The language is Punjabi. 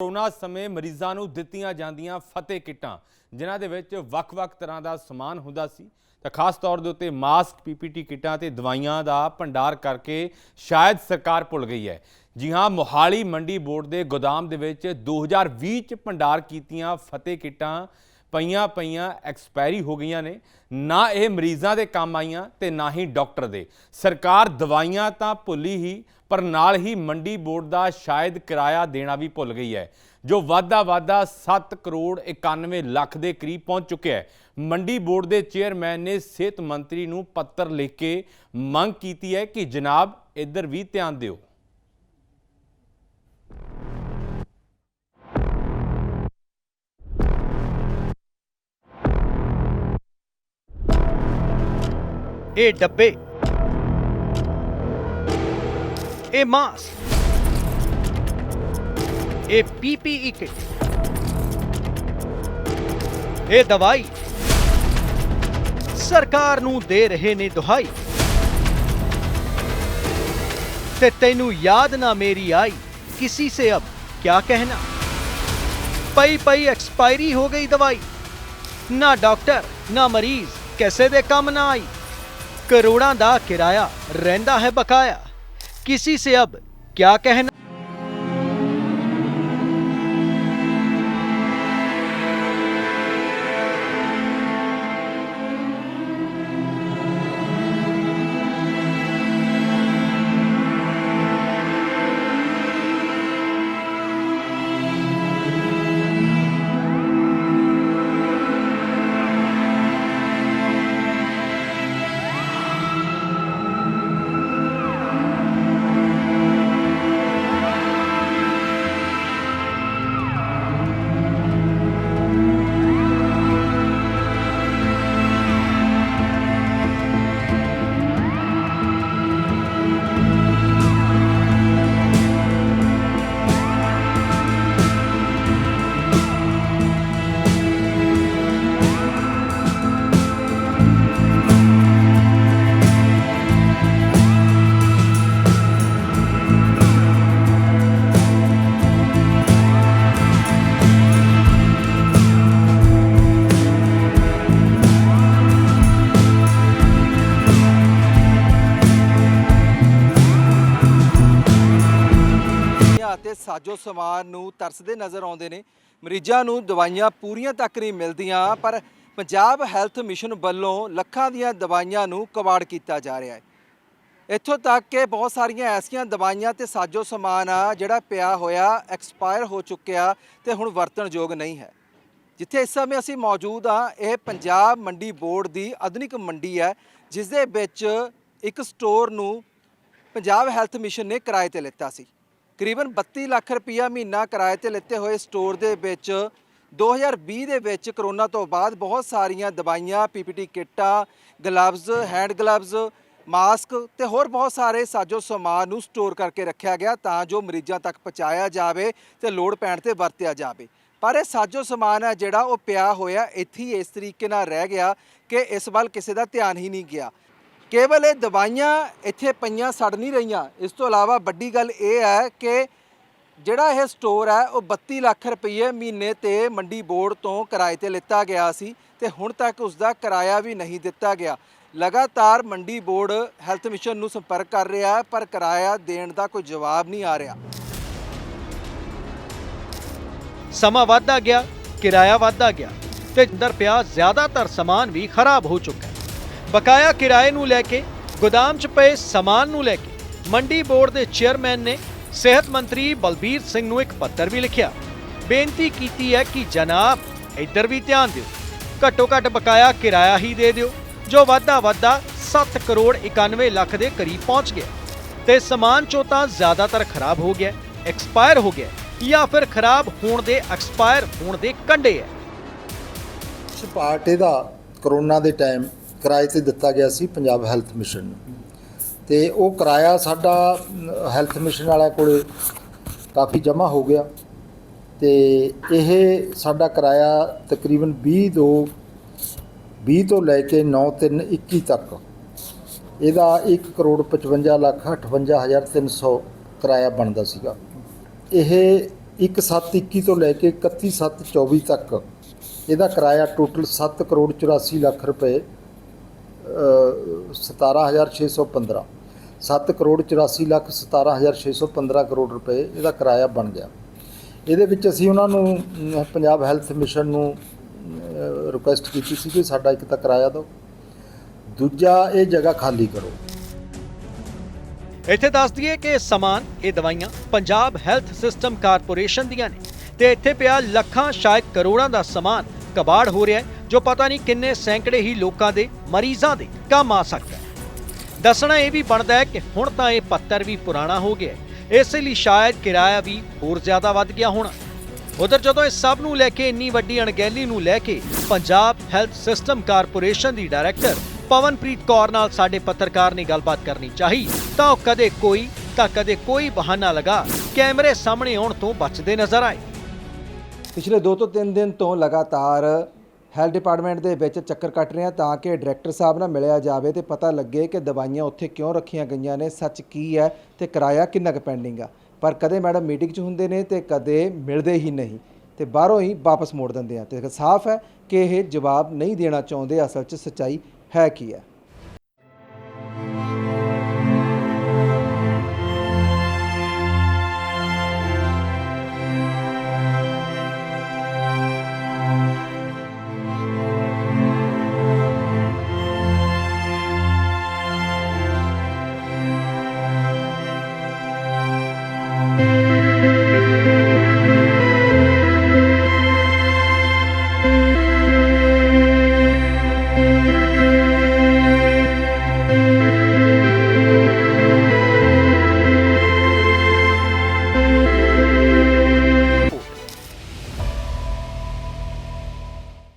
ਕਰੋਨਾ ਸਮੇਂ ਮਰੀਜ਼ਾਂ ਨੂੰ ਦਿੱਤੀਆਂ ਜਾਂਦੀਆਂ ਫਤਿਹ ਕਿੱਟਾਂ, ਜਿਨ੍ਹਾਂ ਦੇ ਵਿੱਚ ਵੱਖ-ਵੱਖ ਤਰ੍ਹਾਂ ਦਾ ਸਮਾਨ ਹੁੰਦਾ ਸੀ। ਤਾਂ ਖਾਸ ਤੌਰ ਦੇ ਉੱਤੇ ਮਾਸਕ, ਪੀਪੀਟੀ ਕਿੱਟਾਂ ਤੇ ਦਵਾਈਆਂ ਦਾ ਭੰਡਾਰ ਕਰਕੇ ਸ਼ਾਇਦ ਸਰਕਾਰ ਭੁੱਲ ਗਈ ਹੈ। ਜੀ ਹਾਂ, ਮੋਹਾਲੀ ਮੰਡੀ ਬੋਰਡ ਦੇ ਗੋਦਾਮ ਦੇ ਵਿੱਚ 2020 ਚ ਭੰਡਾਰ ਕੀਤੀਆਂ ਫਤਿਹ ਕਿੱਟਾਂ ਪਈਆਂ ਪਈਆਂ ਐਕਸਪਾਇਰੀ ਹੋ ਗਈਆਂ ਨੇ। ਨਾ ਇਹ ਮਰੀਜ਼ਾਂ ਦੇ ਕੰਮ ਆਈਆਂ ਤੇ ਨਾ ਹੀ ਡਾਕਟਰ ਦੇ। ਸਰਕਾਰ ਦਵਾਈਆਂ ਤਾਂ ਭੁੱਲੀ ਹੀ ਪਰ ਨਾਲ ਹੀ ਮੰਡੀ ਬੋਰਡ ਦਾ ਸ਼ਾਇਦ ਕਿਰਾਇਆ ਦੇਣਾ ਵੀ ਭੁੱਲ ਗਈ ਹੈ, ਜੋ ਵਾਧਾ ਵਾਧਾ 7 ਕਰੋੜ 91 ਲੱਖ ਦੇ ਕਰੀਬ ਪਹੁੰਚ ਚੁੱਕਿਆ ਹੈ। ਮੰਡੀ ਬੋਰਡ ਦੇ ਚੇਅਰਮੈਨ ਨੇ ਸਿਹਤ ਮੰਤਰੀ ਨੂੰ ਪੱਤਰ ਲਿਖ ਕੇ ਮੰਗ ਕੀਤੀ ਹੈ ਕਿ ਜਨਾਬ ਇੱਧਰ ਵੀ ਧਿਆਨ ਦਿਓ। ਇਹ ਡੱਬੇ ਇਹ ਮਾਸ, ਇਹ ਪੀਪੀਈ ਕਿਟ, ਇਹ ਦਵਾਈ ਸਰਕਾਰ ਨੂੰ ਦੇ ਰਹੇ ਨੇ ਦੁਹਾਈ। ਤੇ ਤੈਨੂੰ ਯਾਦ ਨਾ ਮੇਰੀ ਆਈ, ਕਿਸੇ ਸੇ ਅਬ ਕਿਆ ਕਹਿਣਾ? ਪਈ ਪਈ ਐਕਸਪਾਇਰੀ ਹੋ ਗਈ ਦਵਾਈ। ਨਾ ਡਾਕਟਰ, ਨਾ ਮਰੀਜ਼, ਕਿਸੇ ਦੇ ਕੰਮ ਨਾ ਆਈ। ਕਰੋੜਾਂ ਦਾ ਕਿਰਾਇਆ ਰਹਿੰਦਾ ਹੈ ਬਕਾਇਆ। ਕਿਸੇ ਸੇ ਅਬ ਕਿਆ ਕਹਿਣਾ ਦਵਾਈਆਂ ਸਾਜੋ ਸਮਾਨ ਨੂੰ ਤਰਸਦੇ ਨਜ਼ਰ ਆਉਂਦੇ ਨੇ। ਮਰੀਜ਼ਾਂ ਨੂੰ ਦਵਾਈਆਂ ਪੂਰੀਆਂ ਤੱਕ ਨਹੀਂ ਮਿਲਦੀਆਂ, ਪਰ ਪੰਜਾਬ ਹੈਲਥ ਮਿਸ਼ਨ ਵੱਲੋਂ ਲੱਖਾਂ ਦੀਆਂ ਦਵਾਈਆਂ ਨੂੰ ਕਵਾੜ ਕੀਤਾ ਜਾ ਰਿਹਾ ਹੈ। ਇੱਥੋਂ ਤੱਕ ਕਿ ਬਹੁਤ ਸਾਰੀਆਂ ਐਸੀਆਂ ਦਵਾਈਆਂ ਤੇ ਸਾਜੋ ਸਮਾਨ ਆ, ਜਿਹੜਾ ਪਿਆ ਹੋਇਆ, ਐਕਸਪਾਇਰ ਹੋ ਚੁੱਕਿਆ ਤੇ ਹੁਣ ਵਰਤਣਯੋਗ ਨਹੀਂ ਹੈ। ਜਿੱਥੇ ਇਸ ਸਮੇਂ ਅਸੀਂ ਮੌਜੂਦ ਆ ਇਹ ਪੰਜਾਬ ਮੰਡੀ ਬੋਰਡ ਦੀ ਆਧੁਨਿਕ ਮੰਡੀ ਹੈ ਜਿਸ ਦੇ ਵਿੱਚ ਇੱਕ ਸਟੋਰ ਨੂੰ ਪੰਜਾਬ ਹੈਲਥ ਮਿਸ਼ਨ ਨੇ ਕਿਰਾਏ ਤੇ ਲਿੱਤਾ ਸੀ। ਕਰੀਬਨ 32 ਲੱਖ ਰੁਪਈਆ ਮਹੀਨਾ ਕਿਰਾਏ ਤੇ ਲਿੱਤੇ ਹੋਏ ਸਟੋਰ ਦੇ ਵਿੱਚ। 2020 ਦੇ ਵਿੱਚ ਕਰੋਨਾ ਤੋਂ ਬਾਅਦ ਬਹੁਤ ਸਾਰੀਆਂ ਦਵਾਈਆਂ ਪੀਪੀਟੀ ਕਿੱਟਾਂ, ਗਲਵਜ਼, ਹੈਂਡ ਗਲਵਜ਼, ਮਾਸਕ ਤੇ ਹੋਰ ਬਹੁਤ ਸਾਰੇ ਸਾਜੋ ਸਮਾਨ ਨੂੰ ਸਟੋਰ ਕਰਕੇ ਰੱਖਿਆ ਗਿਆ ਤਾਂ ਜੋ ਮਰੀਜ਼ਾਂ ਤੱਕ ਪਹੁੰਚਾਇਆ ਜਾਵੇ ਤੇ ਲੋੜ ਪੈਣ ਤੇ ਵਰਤਿਆ ਜਾਵੇ। ਪਰ ਇਹ ਸਾਜੋ ਸਮਾਨ ਹੈ ਜਿਹੜਾ ਉਹ ਪਿਆ ਹੋਇਆ ਇੱਥੇ ਹੀ ਇਸ ਤਰੀਕੇ ਨਾਲ ਰਹਿ ਗਿਆ ਕਿ ਇਸ ਵੱਲ ਕਿਸੇ ਦਾ ਧਿਆਨ ਹੀ ਨਹੀਂ ਗਿਆ। ਕੇਵਲ ਇਹ ਦਵਾਈਆਂ ਇੱਥੇ ਪਈਆਂ ਸੜ ਨਹੀਂ ਰਹੀਆਂ। ਇਸ ਤੋਂ ਇਲਾਵਾ ਵੱਡੀ ਗੱਲ ਇਹ ਹੈ ਕਿ ਜਿਹੜਾ ਇਹ ਸਟੋਰ ਹੈ, ਉਹ 32 ਲੱਖ ਰੁਪਏ ਮਹੀਨੇ ਤੇ ਮੰਡੀ ਬੋਰਡ ਤੋਂ ਕਿਰਾਏ ਤੇ ਲਿੱਤਾ ਗਿਆ ਸੀ ਤੇ ਹੁਣ ਤੱਕ ਉਸ ਦਾ ਕਿਰਾਇਆ ਵੀ ਨਹੀਂ ਦਿੱਤਾ ਗਿਆ। ਲਗਾਤਾਰ ਮੰਡੀ ਬੋਰਡ ਹੈਲਥ ਮਿਸ਼ਨ ਨੂੰ ਸੰਪਰਕ ਕਰ ਰਿਹਾ ਹੈ, ਪਰ ਕਿਰਾਇਆ ਦੇਣ ਦਾ ਕੋਈ ਜਵਾਬ ਨਹੀਂ ਆ ਰਿਹਾ। ਸਮਾਂ ਵੱਧਦਾ ਗਿਆ, ਕਿਰਾਇਆ ਵੱਧਦਾ ਗਿਆ ਤੇ ਅੰਦਰ ਪਿਆ ਜ਼ਿਆਦਾਤਰ ਸਮਾਨ ਵੀ ਖਰਾਬ ਹੋ ਚੁੱਕਾ ਬਕਾਇਆ ਕਿਰਾਏ ਨੂੰ ਲੈ ਕੇ, ਗੋਦਾਮ 'ਚ ਪਏ ਸਮਾਨ ਨੂੰ ਲੈ ਕੇ, ਮੰਡੀ ਬੋਰਡ ਦੇ ਚੇਅਰਮੈਨ ਨੇ ਸਿਹਤ ਮੰਤਰੀ ਬਲਬੀਰ ਸਿੰਘ ਨੂੰ ਇੱਕ ਪੱਤਰ ਵੀ ਲਿਖਿਆ। ਬੇਨਤੀ ਕੀਤੀ ਹੈ ਕਿ ਜਨਾਬ, ਇੱਧਰ ਵੀ ਧਿਆਨ ਦਿਓ। ਘੱਟੋ ਘੱਟ ਬਕਾਇਆ ਕਿਰਾਇਆ ਹੀ ਦੇ ਦਿਓ, ਜੋ ਵਾਧਾ ਵਾਧਾ 7 ਕਰੋੜ 91 ਲੱਖ ਦੇ ਕਰੀਬ ਪਹੁੰਚ ਗਿਆ। ਤੇ ਸਮਾਨ ਚੋਂ ਤਾਂ ਜ਼ਿਆਦਾਤਰ ਖਰਾਬ ਹੋ ਗਿਆ, ਐਕਸਪਾਇਰ ਹੋ ਗਿਆ, ਜਾਂ ਫਿਰ ਖਰਾਬ ਹੋਣ ਦੇ ਐਕਸਪਾਇਰ ਹੋਣ ਦੇ ਕੰਢੇ ਹੈ। ਇਸ ਪਾਰਟ ਇਹਦਾ ਕਰੋਨਾ ਦੇ ਟਾਈਮ ਕਿਰਾਏ ਤੇ ਦਿੱਤਾ ਗਿਆ ਸੀ ਪੰਜਾਬ ਹੈਲਥ ਮਿਸ਼ਨ ਨੂੰ। ਤੇ ਉਹ ਕਿਰਾਇਆ ਸਾਡਾ ਹੈਲਥ ਮਿਸ਼ਨ ਵਾਲਿਆਂ ਕੋਲੇ ਕਾਫੀ ਜਮ੍ਹਾਂ ਹੋ ਗਿਆ। ਤੇ ਇਹ ਸਾਡਾ ਕਿਰਾਇਆ ਤਕਰੀਬਨ 20 ਤੋਂ 20 ਤੋਂ ਲੈ ਕੇ 9 3 21 ਤੱਕ। ਇਹਦਾ 1 ਕਰੋੜ 55 ਲੱਖ 58 ਹਜ਼ਾਰ 300 ਕਿਰਾਇਆ ਬਣਦਾ ਸੀਗਾ। ਇਹ 1721 ਤੋਂ ਲੈ ਕੇ 31724 ਤੱਕ ਇਹਦਾ ਕਿਰਾਇਆ ਟੋਟਲ 7 ਕਰੋੜ 84 ਲੱਖ ਰੁਪਏ 17615 7 ਕਰੋੜ 84 ਲੱਖ 17615 ਕਰੋੜ ਰੁਪਏ ਇਹਦਾ ਕਿਰਾਇਆ ਬਣ ਗਿਆ। ਇਹਦੇ ਵਿੱਚ ਅਸੀਂ ਉਹਨਾਂ ਨੂੰ ਪੰਜਾਬ ਹੈਲਥ ਮਿਸ਼ਨ ਨੂੰ ਰਿਕੁਐਸਟ ਕੀਤੀ ਸੀ ਕਿ ਸਾਡਾ ਇੱਕ ਤਾਂ ਕਿਰਾਇਆ ਦਿਓ। ਦੂਜਾ, ਇਹ ਜਗ੍ਹਾ ਖਾਲੀ ਕਰੋ। ਇੱਥੇ ਦੱਸ ਦਈਏ ਕਿ ਇਹ ਸਮਾਨ, ਇਹ ਦਵਾਈਆਂ ਪੰਜਾਬ ਹੈਲਥ ਸਿਸਟਮ ਕਾਰਪੋਰੇਸ਼ਨ ਦੀਆਂ ਨੇ। ਤੇ ਇੱਥੇ ਪਿਆ ਲੱਖਾਂ ਸ਼ਾਇਦ ਕਰੋੜਾਂ ਦਾ ਸਮਾਨ ਕਬਾੜ ਹੋ ਰਿਹਾ ਹੈ। ਜੋ ਪਤਾ ਨਹੀਂ ਕਿੰਨੇ ਸੈਂਕੜੇ ਹੀ ਲੋਕਾਂ ਦੇ ਮਰੀਜ਼ਾਂ ਦੇ ਕੰਮ ਆ ਸਕਦਾ ਹੈ। ਦੱਸਣਾ ਇਹ ਵੀ ਬਣਦਾ ਹੈ ਕਿ ਹੁਣ ਤਾਂ ਇਹ ਪੱਤਰ ਵੀ ਪੁਰਾਣਾ ਹੋ ਗਿਆ ਹੈ। ਇਸ ਲਈ ਸ਼ਾਇਦ ਕਿਰਾਇਆ ਵੀ ਹੋਰ ਜ਼ਿਆਦਾ ਵੱਧ ਗਿਆ ਹੋਣਾ। ਉਧਰ ਜਦੋਂ ਇਸ ਸਭ ਨੂੰ ਲੈ ਕੇ ਇੰਨੀ ਵੱਡੀ ਅਣਗਹਿਲੀ ਨੂੰ ਲੈ ਕੇ ਪੰਜਾਬ ਹੈਲਥ ਸਿਸਟਮ ਕਾਰਪੋਰੇਸ਼ਨ ਦੀ ਡਾਇਰੈਕਟਰ ਪਵਨਪ੍ਰੀਤ ਕੌਰ ਨਾਲ ਸਾਡੇ ਪੱਤਰਕਾਰ ਨੇ ਗੱਲਬਾਤ ਕਰਨੀ ਚਾਹੀ, ਤਾਂ ਉਹ ਕਦੇ ਕੋਈ, ਤਾਂ ਕਦੇ ਕੋਈ ਬਹਾਨਾ ਲਗਾ ਕੈਮਰੇ ਸਾਹਮਣੇ ਆਉਣ ਤੋਂ ਬਚਦੇ ਨਜ਼ਰ ਆਏ। ਪਿਛਲੇ 2 ਤੋਂ 3 ਦਿਨ ਤੋਂ ਲਗਾਤਾਰ ਹੈਲਥ ਡਿਪਾਰਟਮੈਂਟ ਦੇ ਵਿੱਚ ਚੱਕਰ ਕੱਟ ਰਹੇ ਹਾਂ ਤਾਂ ਕਿ ਡਾਇਰੈਕਟਰ ਸਾਹਿਬ ਨਾਲ ਮਿਲਿਆ ਜਾਵੇ ਤੇ ਪਤਾ ਲੱਗੇ ਕਿ ਦਵਾਈਆਂ ਉੱਥੇ ਕਿਉਂ ਰੱਖੀਆਂ ਗਈਆਂ ਨੇ, ਸੱਚ ਕੀ ਹੈ ਤੇ ਕਿਰਾਇਆ ਕਿੰਨਾ ਕੁ ਪੈਂਡਿੰਗ ਆ। ਪਰ ਕਦੇ ਮੈਡਮ ਮੀਟਿੰਗ 'ਚ ਹੁੰਦੇ ਨੇ ਤੇ ਕਦੇ ਮਿਲਦੇ ਹੀ ਨਹੀਂ ਤੇ ਬਾਹਰੋਂ ਹੀ ਵਾਪਸ ਮੋੜ ਦਿੰਦੇ ਆ ਤੇ ਸਾਫ਼ ਹੈ ਕਿ ਇਹ ਜਵਾਬ ਨਹੀਂ ਦੇਣਾ ਚਾਹੁੰਦੇ, ਅਸਲ 'ਚ ਸੱਚਾਈ ਹੈ ਕੀ ਹੈ।